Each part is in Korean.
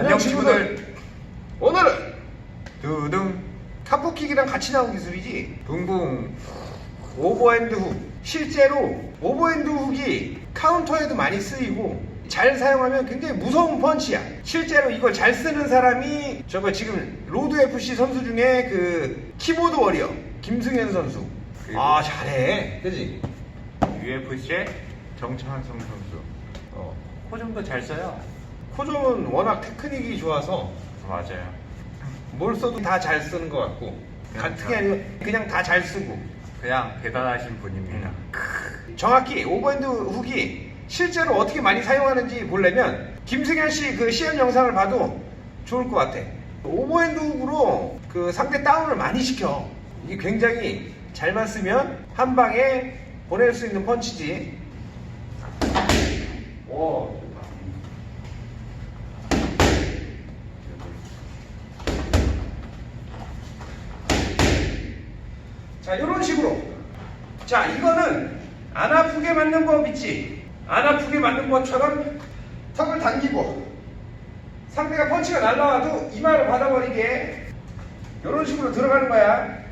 안녕 친구들. 오늘은 두둥 카프킥이랑 같이 나온 기술이지. 붕붕 오버핸드 훅. 실제로 오버핸드 훅이 카운터에도 많이 쓰이고 잘 사용하면 굉장히 무서운 펀치야. 실제로 이걸 잘 쓰는 사람이 저거 지금 로드 FC 선수 중에 그 키보드 워리어 김승현 선수. 아 잘해, 그지? UFC의 정찬성 선수 어. 호정도 잘 써요 코종은 워낙 테크닉이 좋아서 맞아요 뭘 써도 다 잘 쓰는 것 같고 그냥 같은 게 아니고 그냥 다 잘 쓰고 그냥 대단하신 분입니다 정확히 오버핸드 훅이 실제로 어떻게 많이 사용하는지 보려면 김승현 씨 그 시연 영상을 봐도 좋을 것 같아. 오버핸드 훅으로 그 상대 다운을 많이 시켜. 이게 굉장히 잘만 쓰면 한 방에 보낼 수 있는 펀치지. 오, 자, 이런 식으로. 자, 이거는 안 아프게 맞는 법 있지. 안 아프게 맞는 것처럼 턱을 당기고 상대가 펀치가 날라와도 이마를 받아버리게 이런 식으로 들어가는 거야.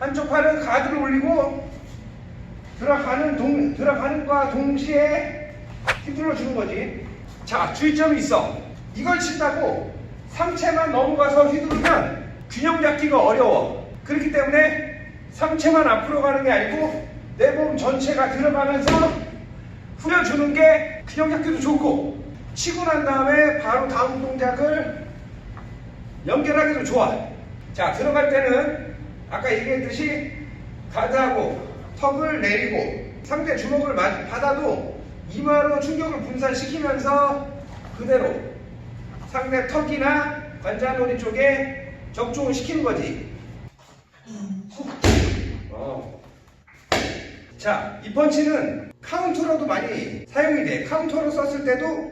한쪽 팔은 가드를 올리고 들어가는 동 들어가는 과 동시에 휘둘러 주는 거지. 자, 주의점이 있어. 이걸 친다고 상체만 넘어가서 휘두르면 균형 잡기가 어려워. 그렇기 때문에 상체만 앞으로 가는 게 아니고 내 몸 전체가 들어가면서 후려주는 게 균형 잡기도 좋고 치고 난 다음에 바로 다음 동작을 연결하기도 좋아. 자, 들어갈 때는 아까 얘기했듯이 가드하고 턱을 내리고 상대 주먹을 맞- 받아도 이마로 충격을 분산시키면서 그대로 상대 턱이나 관자놀이 쪽에 적중을 시키는 거지. 어. 자, 이 펀치는 카운터로도 많이 사용이 돼. 카운터로 썼을 때도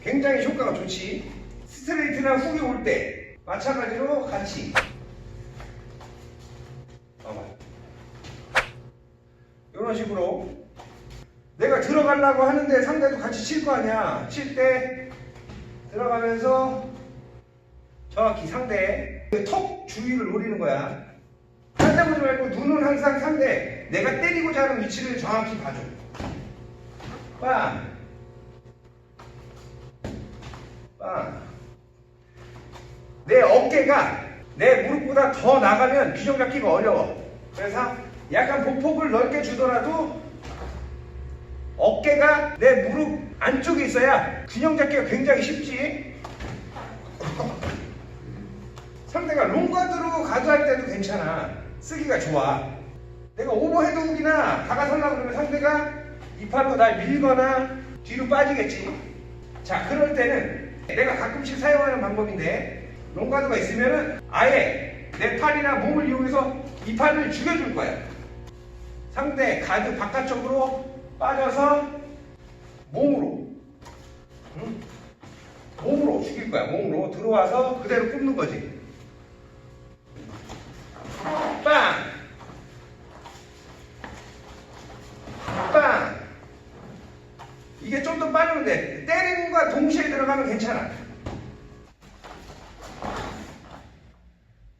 굉장히 효과가 좋지. 스트레이트나 훅이 올 때 마찬가지로 같이. 이런 식으로 내가 들어가려고 하는데 상대도 같이 칠 거 아니야. 칠 때 들어가면서 정확히 상대 그턱 주위를 노리는 거야. 상대 보지 말고 눈은 항상 상대 내가 때리고자 하는 위치를 정확히 봐줘. 빵. 빵. 내 어깨가 내 무릎보다 더 나가면 균형 잡기가 어려워. 그래서 약간 보폭을 넓게 주더라도 어깨가 내 무릎 안쪽에 있어야 균형 잡기가 굉장히 쉽지. 상대가 롱가드로 가드할 때도 괜찮아. 쓰기가 좋아. 내가 오버헤드 훅이나 다가서려고 그러면 상대가 이 팔로 날 밀거나 뒤로 빠지겠지. 자, 그럴 때는 내가 가끔씩 사용하는 방법인데 롱가드가 있으면은 아예 내 팔이나 몸을 이용해서 이 팔을 죽여줄 거야. 상대 가드 바깥쪽으로 빠져서 몸으로 응? 몸으로 죽일 거야. 몸으로 들어와서 그대로 굽는 거지. 빵! 빵! 이게 좀 더 빠르면 돼. 때리는 거와 동시에 들어가면 괜찮아.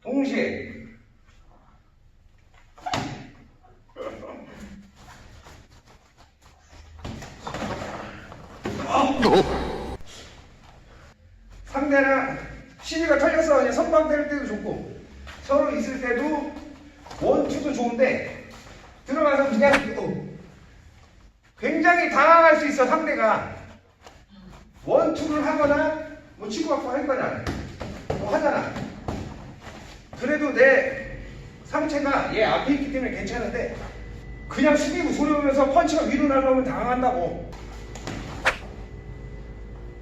동시에. 상대랑 시비가 털려서 그냥 선방 때릴 때도 좋고 서로 있을 때도 원투도 좋은데 들어가서 그냥 어, 굉장히 당황할 수 있어 상대가 원투를 하거나 뭐 치고 갖고 할 거냐? 뭐 하잖아. 그래도 내 상체가 얘 앞에 있기 때문에 괜찮은데 그냥 숙이고 소리오면서 펀치가 위로 날라오면 당황한다고.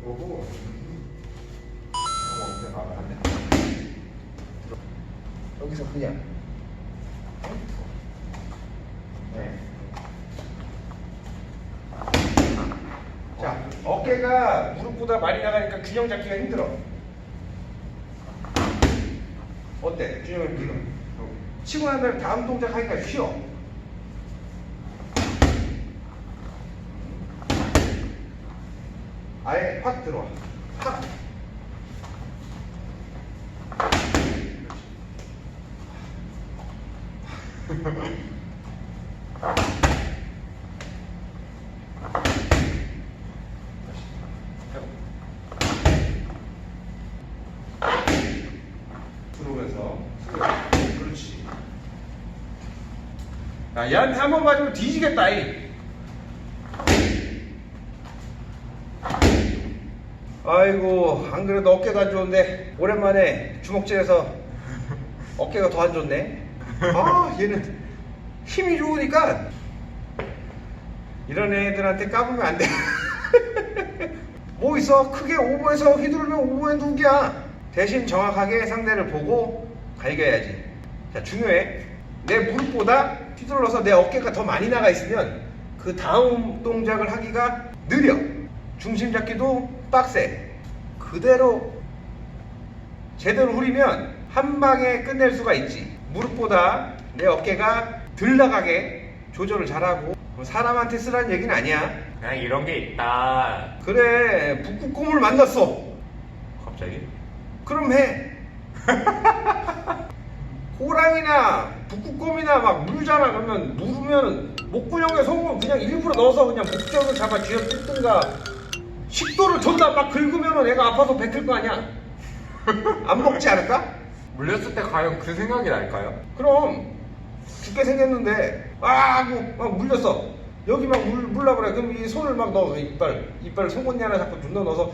오고 여기서 그냥 네. 자 무릎보다 많이 나가니까 균형 잡기가 힘들어. 어때? 균형을 들어. 치고 난 다음에 다음 동작 하기가 쉬워 아예 확 들어와 확 들어오면서 그렇지 야 얘한테 한 번 맞으면 뒤지겠다 이 아이고 안 그래도 어깨가 안 좋은데 오랜만에 주먹질해서 어깨가 더 안 좋네 아 얘는 힘이 좋으니까 이런 애들한테 까불면 안 돼. 뭐 있어? 크게 오버해서 휘두르면 오버핸드 욱이야. 대신 정확하게 상대를 보고 갈겨야지. 자, 중요해. 내 무릎보다 휘둘러서 내 어깨가 더 많이 나가 있으면 그 다음 동작을 하기가 느려. 중심 잡기도 빡세. 그대로 제대로 후리면 한 방에 끝낼 수가 있지. 무릎보다 내 어깨가 덜 나가게 조절을 잘하고 뭐 사람한테 쓰라는 얘기는 아니야. 그냥 이런 게 있다. 그래 북극곰을 만났어. 갑자기? 그럼 해. 호랑이나 북극곰이나 막 물잖아 그러면 물으면 목구멍에 소금을 그냥 일부러 넣어서 그냥 목젖을 잡아 쥐어 뜯든가 식도를 존나 막 긁으면 애가 아파서 뱉을 거 아니야. 안 먹지 않을까? 물렸을 때 과연 그 생각이 날까요? 그럼 죽게 생겼는데 아막 물렸어 여기 막 물, 물라 그래 그럼 이 손을 막 넣어 이빨 이빨 송곳니 하나 잡고 존나 넣어서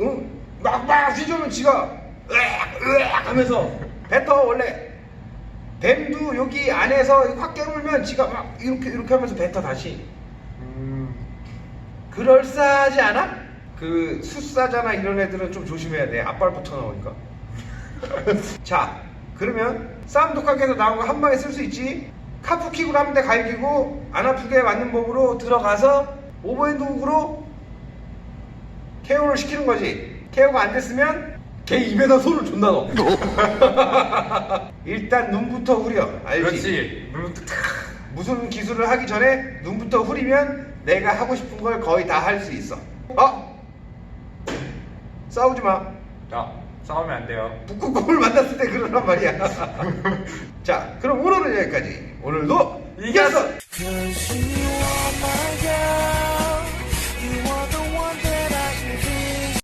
응 막막 휘저으면 지가? 으악 으악 하면서. 뱉어 원래. 뱀도 여기 안에서 확 깨물면 지가 막 이렇게 이렇게 하면서 뱉어 다시. 음. 그럴싸하지 않아? 그 숫사자나 이런 애들은 좀 조심해야 돼. 앞발부터 나오니까. 자 그러면 싸움 독학에서 나온 거 한 방에 쓸 수 있지? 카프킥으로 한대 갈기고 안 아프게 맞는 법으로 들어가서 오버핸드 훅으로 KO를 시키는 거지 KO가 안 됐으면 걔 입에다 손을 존나 넣어 일단 눈부터 후려 알지? 그렇지. 눈부터 탁. 무슨 기술을 하기 전에 눈부터 후리면 내가 하고 싶은 걸 거의 다 할 수 있어. 어? 싸우지 마. 야, 싸우면 안 돼요. 북극곰을 만났을 때 그러란 말이야. 자, 그럼 오늘은 여기까지. 오늘도 이겼어! Cause you are my God.